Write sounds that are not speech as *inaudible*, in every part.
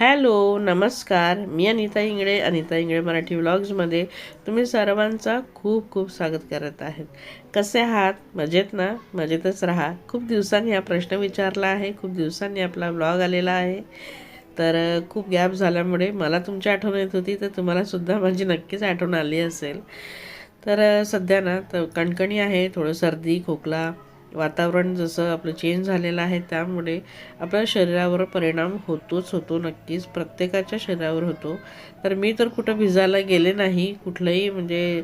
Hello नमस्कार. मी अनिता इंगळे अनिता इंगळे मराठी व्लॉग्समध्ये तुम्ही सर्वांचा खूप खूप स्वागत करत आहेत. कसे आहात? मजेत ना? मजेतच राहा. खूप दिवसांनी हा प्रश्न विचारला आहे. खूप दिवसांनी आपला व्लॉग आलेला आहे. तर खूप गॅप झाल्यामुळे मला तुमची आठवण येत होती तर तुम्हालासुद्धा माझी नक्कीच आठवण आली असेल. तर सध्या ना तर कणकणी आहे थोडं सर्दी खोकला वातावरण जसं आपलं चेंज झालेलं आहे त्यामुळे आपल्या शरीरावर परिणाम होतोच होतो नक्कीच. प्रत्येकाच्या शरीरावर होतो. तर मी तर कुठं भिजायला गेले नाही कुठलंही म्हणजे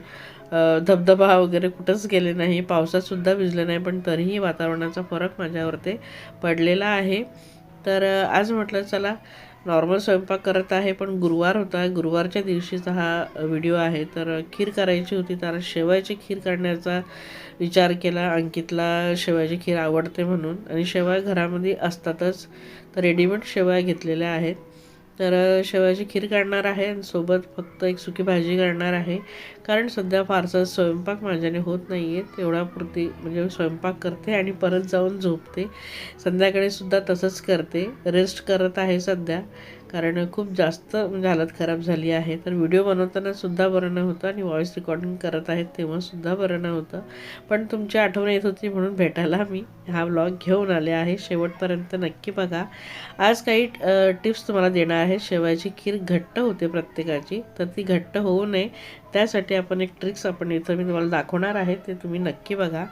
धबधबा वगैरे कुठंच गेले नाही पावसातसुद्धा भिजले नाही पण तरीही वातावरणाचा फरक माझ्यावरती पडलेला आहे. तर आज म्हटलं चला नॉर्मल स्वयंपाक करत आहे पण गुरुवार होता. गुरुवारच्या दिवशीचा हा व्हिडिओ आहे. तर खीर करायची होती तर शेवयाची खीर करण्याचा विचार केला. अंकितला शेवयाची खीर आवडते म्हणून. आणि शेवया घरामध्ये असतातच. तर रेडीमेड शेवया घेतलेल्या आहेत. तर शेवयाची खीर काढणार आहे आणि सोबत फक्त एक सुकी भाजी काढणार आहे. कारण सध्या फारसा स्वयंपाक माझ्याने होत नाही आहे तेवढ्यापुरती म्हणजे स्वयंपाक करते आणि परत जाऊन झोपते. संध्याकाळीसुद्धा तसंच करते. रेस्ट करत आहे सध्या. कारण खूप जास्त म्हणजे हालत खराब झाली आहे. तर व्हिडिओ बनवताना सुद्धा बरं नव्हतं आणि व्हॉईस रेकॉर्डिंग करत आहेत तेव्हासुद्धा बरं नव्हतं. पण तुमची आठवण येत होती म्हणून भेटायला मी हा ब्लॉग घेऊन आले आहे. शेवटपर्यंत नक्की बघा. आज काही टिप्स तुम्हाला देणार आहे. शेवयाची खीर घट्ट होते प्रत्येकाची. तर ती घट्ट होऊ नये. त्यासाठी आपण एक ट्रिक्स आपण इथं मी तुम्हाला दाखवणार आहे. ते तुम्ही नक्की बघा.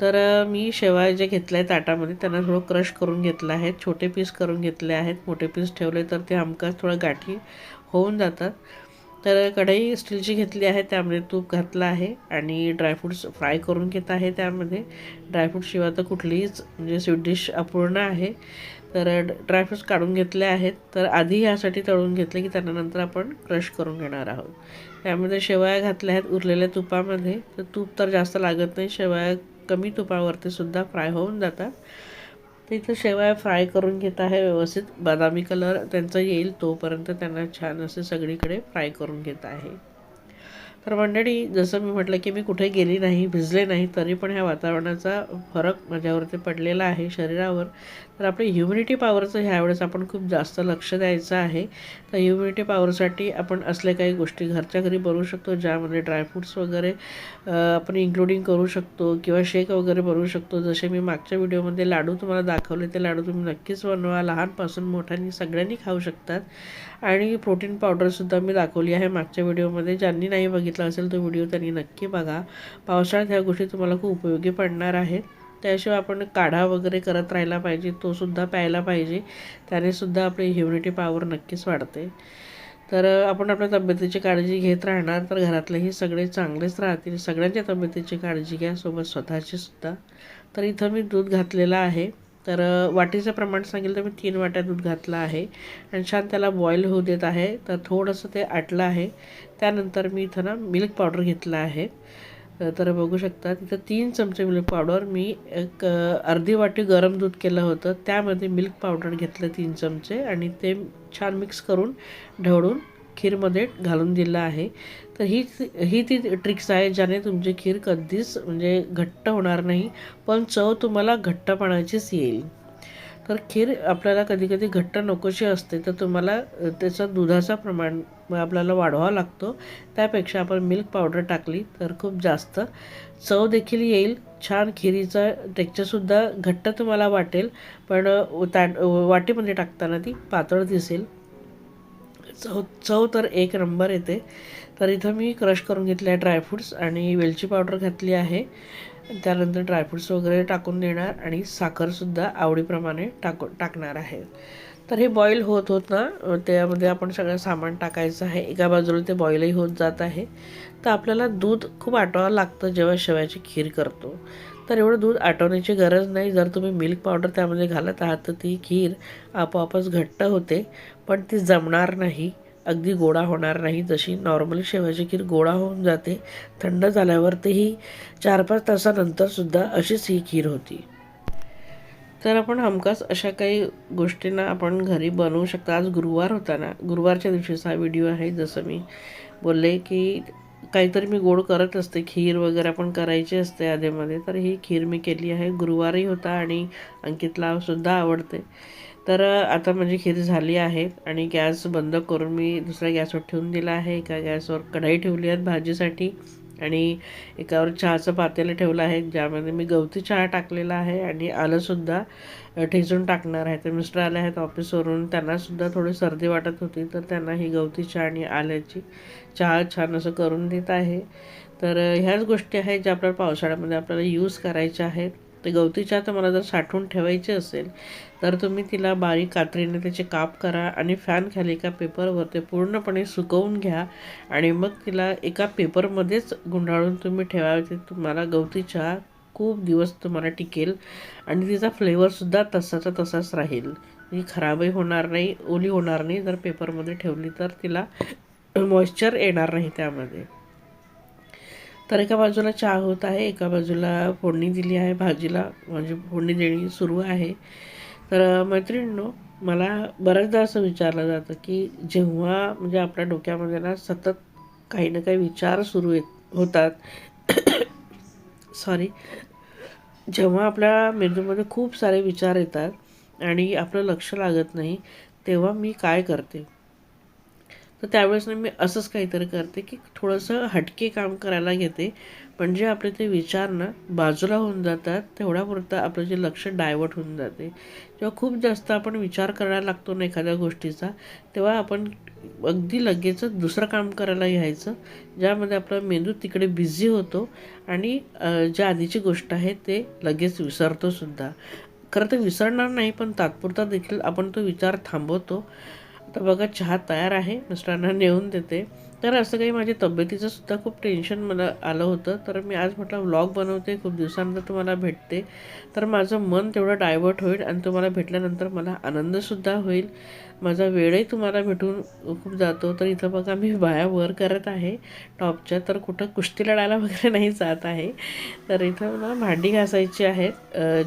तर मी शेवाळ जे घेतलं आहे ताटामध्ये त्यांना थोडं क्रश करून घेतलं आहे. छोटे पीस करून घेतले आहेत. मोठे पीस ठेवले तर ते हमखास थोडं गाठी होऊन जातात. तर कढई स्टीलची घेतली आहे. त्यामध्ये तूप घातलं आहे आणि ड्रायफ्रूट्स फ्राय करून घेत आहे त्यामध्ये. ड्रायफ्रूटशिवाय तर कुठलीच म्हणजे स्वीट डिश अपूर्ण आहे. तर ड्रायफ्रूट्स काढून घेतले आहेत. तर आधी ह्यासाठी तळून घेतले की त्यानंतर आपण क्रश करून घेणार आहोत. त्यामध्ये शेवया घातल्या आहेत उरलेल्या तुपामध्ये. तर तूप तर जास्त लागत नाही. शेवया कमी तुपावरती सुद्धा फ्राय होऊन जातात. तर इथं शेवया फ्राय करून घेत आहे व्यवस्थित. बदामी कलर त्यांचा येईल तोपर्यंत त्यांना छान असे सगळीकडे फ्राय करून घेत आहे. तर मंडळी जसं मी म्हटलं की मी कुठे गेली नाही भिजले नाही तरी पण ह्या वातावरणाचा फरक माझ्यावरती पडलेला आहे शरीरावर. तर आपली ह्युमिनिटी पॉवरचं ह्यावेळेस आपण खूप जास्त लक्ष द्यायचं आहे. तर ह्युमिनिटी पॉवरसाठी आपण असल्या काही गोष्टी घरच्या घरी बनवू शकतो ज्यामध्ये ड्रायफ्रूट्स वगैरे आपण इन्क्लुडिंग करू शकतो किंवा शेक वगैरे बनवू शकतो. जसे मी मागच्या व्हिडिओमध्ये लाडू तुम्हाला दाखवले ते लाडू तुम्ही नक्कीच बनवा. लहानपासून मोठ्यांनी सगळ्यांनी खाऊ शकतात. आणि प्रोटीन पावडरसुद्धा मी दाखवली आहे मागच्या व्हिडिओमध्ये ज्यांनी नाही बघितला असेल तो व्हिडिओ त्यांनी नक्की बघा. पावसाळ्यात ह्या गोष्टी तुम्हाला खूप उपयोगी पडणार आहेत. त्याशिवाय आपण काढा वगैरे करत राहायला पाहिजे तो सुद्धा प्यायला पाहिजे त्याने सुद्धा आपली इम्युनिटी पॉवर नक्कीच वाढते. तर आपण आपल्या तब्येतीची काळजी घेत राहणार तर घरातलेही सगळे चांगलेच राहतील. सगळ्यांच्या तब्येतीची काळजी घ्या सोबत स्वतःची सुद्धा. तर इथं मी दूध घातलेलं आहे. तर वाटीचं प्रमाण सांगेल तर मी तीन वाट्या दूध घातलं आहे. आणि छान त्याला बॉईल होऊ देत आहे. तर थोडंसं ते आटलं आहे. त्यानंतर मी इथं ना मिल्क पावडर घेतलं आहे. तर बघू शकता तिथं तीन चमचे मिल्क पावडर मी एक अर्धी वाटी गरम दूध केलं होतं त्यामध्ये मिल्क पावडर घेतलं तीन चमचे आणि ते छान मिक्स करून ढवळून खीरमध्ये घालून दिलं आहे. तर ही ही ती ट्रिक्स आहे ज्याने तुमची खीर कधीच म्हणजे घट्ट होणार नाही पण चव तुम्हाला घट्टपणाचीच येईल. तर खीर आपल्याला कधी कधी घट्ट नकोशी असते तर तुम्हाला त्याचा त्याचं दुधाचं प्रमाण मग आपल्याला वाढवावा लागतो. त्यापेक्षा आपण मिल्क पावडर टाकली तर खूप जास्त. चव देखील येईल. छान खिरीचं टेक्चरसुद्धा घट्ट तुम्हाला वाटेल. पण ताट वाटीमध्ये टाकताना ती पातळ दिसेल. चव चव तर एक नंबर येते. तर इथं मी क्रश करून घेतले आहे ड्रायफ्रूट्स आणि वेलची पावडर घातली आहे. त्यानंतर ड्रायफ्रूट्स वगैरे टाकून देणार आणि साखरसुद्धा आवडीप्रमाणे टाकू टाकणार आहे. तर हे बॉईल होत होत ना त्यामध्ये आपण सगळं सामान टाकायचं आहे. एका बाजूला ते बॉईलही होत जात आहे. तर आपल्याला दूध खूप आटवावं लागतं जेव्हा शेवयाची खीर करतो. तर एवढं दूध आटवण्याची गरज नाही. जर तुम्ही मिल्क पावडर त्यामध्ये घालत आहात तर ती खीर आपोआपच घट्ट होते. पण ती जमणार नाही. अगदी गोडा होणार नाही जशी नॉर्मली शेवाची खीर गोडा होऊन जाते थंड झाल्यावर ही चार पाच तासानंतरसुद्धा अशीच ही खीर होती. तर आपण हमखास अशा काही गोष्टींना आपण घरी बनवू शकता. आज गुरुवार होता ना गुरुवारच्या दिवशीचा हा व्हिडिओ आहे. जसं मी बोलले की काहीतरी मी गोड करत असते खीर वगैरे आपण करायची असते आधीमध्ये तर ही खीर मी केली आहे. गुरुवारही होता आणि अंकितला सुद्धा आवडते. तर आता माझी खीर झाली आहे आणि गॅस बंद करून मी दुसऱ्या गॅसवर ठेवून दिला आहे. एका गॅसवर कढाई ठेवली आहे भाजीसाठी आणि एकावर चहाचं पातेलं ठेवलं आहे ज्यामध्ये मी गवती चहा टाकलेला आहे आणि आलंसुद्धा ठेचून टाकणार आहे. तर मिस्टर आले आहेत ऑफिसवरून त्यांनासुद्धा थोडी सर्दी वाटत होती तर त्यांना ही गवती चहा आणि आल्याची चहा छान असं करून देत आहे. तर ह्याच गोष्टी आहेत ज्या आपल्याला पावसाळ्यामध्ये आपल्याला यूज करायच्या आहेत. ते गवती चहा तर मला जर साठवून ठेवायची असेल तर तुम्ही तिला बारीक कात्रीने त्याचे काप करा आणि फॅन खाली एका पेपरवर ते पूर्णपणे सुकवून घ्या आणि मग तिला एका पेपरमध्येच गुंडाळून तुम्ही ठेवावे ते तुम्हाला गवती चहा खूप दिवस तुम्हाला टिकेल आणि तिचा फ्लेवरसुद्धा तसाचा तसाच राहील. ती खराबही होणार नाही ओली होणार नाही. जर पेपरमध्ये ठेवली तर तिला मॉइश्चर येणार नाही त्यामध्ये. तर एका बाजूला चहा होत आहे एका बाजूला फोडणी दिली आहे भाजीला म्हणजे फोडणी देणी सुरू आहे. तर मैत्रिणींनो मला बऱ्याचदा असं विचारलं जातं की जेव्हा म्हणजे आपल्या डोक्यामध्ये ना सतत काही ना काही विचार सुरू येत होतात *coughs* सॉरी जेव्हा आपल्या मेंदूमध्ये खूप सारे विचार येतात आणि आपलं लक्ष लागत नाही तेव्हा मी काय करते? तर त्यावेळेस मी असंच काहीतरी करते की थोडंसं हटके काम करायला घेते. पण जे आपले ते विचार ना बाजूला होऊन जातात तेवढ्यापुरतं आपलं जे लक्ष डायवर्ट होऊन जाते. जेव्हा खूप जास्त आपण विचार करायला लागतो ना एखाद्या गोष्टीचा तेव्हा आपण अगदी लगेचच दुसरं काम करायला घ्यायचं ज्यामध्ये आपला मेंदू तिकडे बिझी होतो आणि ज्या आधीची गोष्ट आहे ते लगेच विसरतो सुद्धा. खरं तर विसरणार नाही पण तात्पुरता देखील आपण तो विचार थांबवतो. तर बघा चहा तयार आहे. मिस्टरांना नेऊन देते. तर असं काही माझ्या तब्येतीचं सुद्धा खूप टेन्शन मला आलं होतं. तर मी आज म्हटलं व्लॉग बनवते. खूप दिवसानंतर तुम्हाला भेटते. तर माझं मन तेवढं डायवर्ट होईल आणि तुम्हाला भेटल्यानंतर मला आनंदसुद्धा होईल. माझा वेळही तुम्हाला भेटून खूप जातो. तर इथं बघा मी बाया वर करत आहे. टॉपच्या तर कुठं कुस्ती लढायला वगैरे नाही जात आहे. तर इथं मला भांडी घासायची आहेत.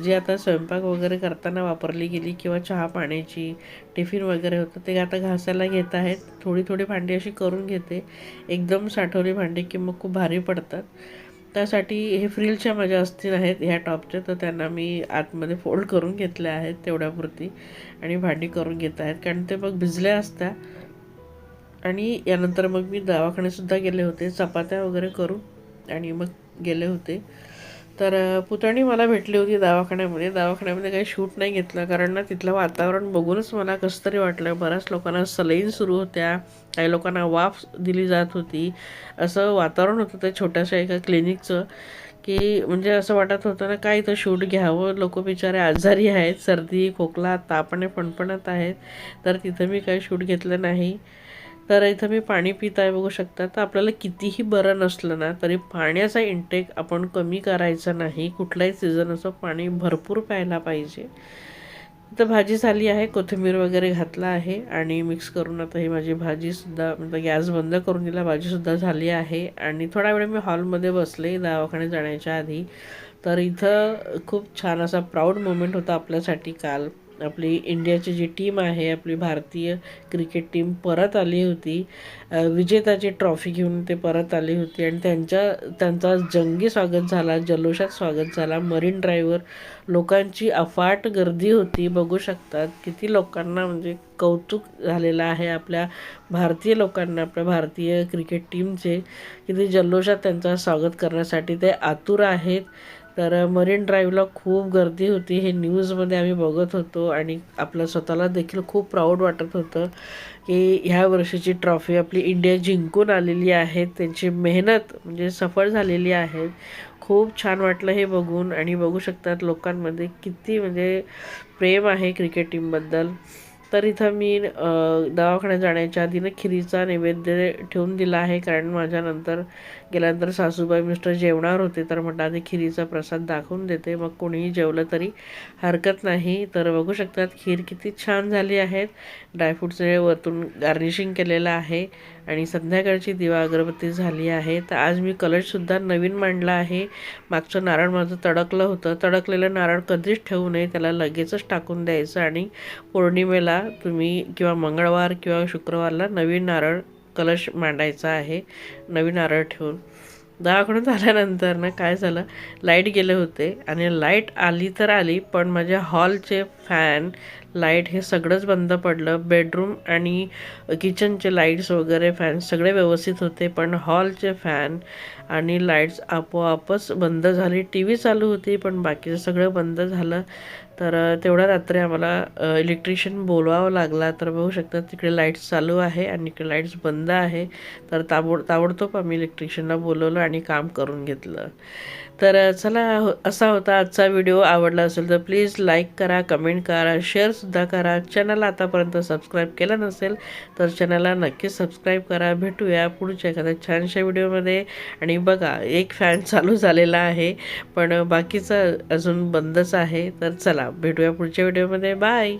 जी आता स्वयंपाक वगैरे करताना वापरली गेली किंवा चहा पाण्याची टिफिन वगैरे होतं ते आता घासायला घेत आहेत. थोडी थोडी भांडी अशी करून घेते. एकदम साठवली भांडी की मग खूप भारी पडतात. त्यासाठी हे फ्रिलच्या माझ्या असतील आहेत ह्या टॉपच्या तर त्यांना मी आतमध्ये फोल्ड करून घेतल्या आहेत तेवढ्यापुरती आणि भांडी करून घेत आहेत. कारण ते मग भिजल्या असत्या. आणि यानंतर मग मी दवाखानेसुद्धा गेले होते. चपात्या वगैरे करून आणि मग गेले होते. तर पुतणी मला भेटली होती दवाखान्यामध्ये. दवाखान्यामध्ये काही शूट नाही घेतलं कारण ना तिथलं वातावरण बघूनच मला कसं तरी वाटलं. बऱ्याच लोकांना सलईन सुरू होत्या. काही लोकांना वाफ दिली जात होती. असं वातावरण होतं त्या छोट्याशा एका क्लिनिकचं की म्हणजे असं वाटत होतं ना काय इथं शूट घ्यावं? लोक बिचारे आजारी आहेत. सर्दी खोकला तापणे फणफणत आहेत. तर तिथं मी काही शूट घेतलं नाही. तर इथं मी पाणी पित आहे बघू शकता. तर आपल्याला कितीही बरं नसलं ना तरी पाण्याचा इंटेक आपण कमी करायचा नाही. कुठलाही सीझन असो पाणी भरपूर प्यायला पाहिजे. तर भाजी झाली आहे कोथिंबीर वगैरे घातला आहे आणि मिक्स करून आता ही माझी भाजीसुद्धा म्हणजे गॅस बंद करून दिला भाजीसुद्धा झाली आहे. आणि थोडा वेळ मी हॉलमध्ये बसले दवाखान्यात जाण्याच्या आधी. तर इथं खूप छान असा प्राऊड मोमेंट होता आपल्यासाठी काल. आपली इंडियाची जी टीम आहे आपली भारतीय क्रिकेट टीम परत आली होती. विजेताची ट्रॉफी घेऊन ते परत आली होती आणि त्यांच्या त्यांचा जंगी स्वागत झाला जल्लोषात स्वागत झाला. मरीन ड्राईव्हवर लोकांची अफाट गर्दी होती. बघू शकतात किती लोकांना म्हणजे कौतुक झालेलं आहे आपल्या भारतीय लोकांना आपल्या भारतीय क्रिकेट टीमचे किती जल्लोषात त्यांचा स्वागत करण्यासाठी ते आतुर आहेत. तर मरीन ड्राईव्हला खूप गर्दी होती. हे न्यूजमध्ये आम्ही बघत होतो आणि आपलं स्वतःला देखील खूप प्राऊड वाटत होतं की ह्या वर्षीची ट्रॉफी आपली इंडिया जिंकून आलेली आहे. त्यांची मेहनत म्हणजे सफळ झालेली आहे. खूप छान वाटलं हे बघून आणि बघू शकतात लोकांमध्ये किती म्हणजे प्रेम आहे क्रिकेट टीमबद्दल. तर इथं मी दवाखान्यात जाण्याच्या आधीनं खिरीचा नैवेद्य ठेवून दिला आहे. कारण माझ्यानंतर गेल्यानंतर सासूबाई मिस्टर जेवणार होते तर म्हटलं आधी खिरीचा प्रसाद दाखवून देते. मग कोणीही जेवलं तरी हरकत नाही. तर बघू शकतात खीर किती छान झाली आहेत. ड्रायफ्रूटचे वरतून गार्निशिंग केलेलं आहे आणि संध्याकाळची दिवा अगरबत्ती झाली आहे. तर आज मी कलशसुद्धा नवीन मांडला आहे. मागचं नारळ माझं तडकलं होतं. तडकलेलं नारळ कधीच ठेवू नये. त्याला लगेचच टाकून द्यायचं आणि पौर्णिमेला तुम्ही किंवा मंगळवार किंवा शुक्रवारला नवीन नारळ कलश मांडायचा आहे नवीन नारळ ठेवून. दवाखान्यात आल्यानंतर ना काय झालं? लाइट गेले होते आणि लाइट आली तर आली पण माझ्या हॉलचे फॅन लाइट हे सगळंच बंद पडलं. बेडरूम आणि किचनचे लाईट्स वगैरे फॅन सगळे व्यवस्थित होते पण हॉलचे फॅन आणि लाईट्स आपोआपच बंद झाली. टी व्ही चालू होती पण बाकीचं सगळं बंद झालं. तर तेवढ्या रात्री आम्हाला इलेक्ट्रिशियन बोलवावं लागला. तर बघू शकता तिकडे लाईट्स चालू आहे आणि इकडे लाईट्स बंद आहे. तर ताबोड ताबडतोब आम्ही इलेक्ट्रिशियनला बोलवलं आणि काम करून घेतलं. तर चला हो- असा होता आजचा व्हिडिओ. आवडला असेल तर प्लीज लाईक करा कमेंट करा शेअरसुद्धा करा. चॅनलला आतापर्यंत सबस्क्राईब केलं नसेल तर चॅनलला नक्की सबस्क्राईब करा. भेटूया पुढच्या एखाद्या छानशा व्हिडिओमध्ये. आणि बघा एक फॅन *laughs* चालू झालेला आहे पण बाकीचं अजून बंदच आहे. तर चला भेटूया पुढच्या व्हिडिओमध्ये. बाय!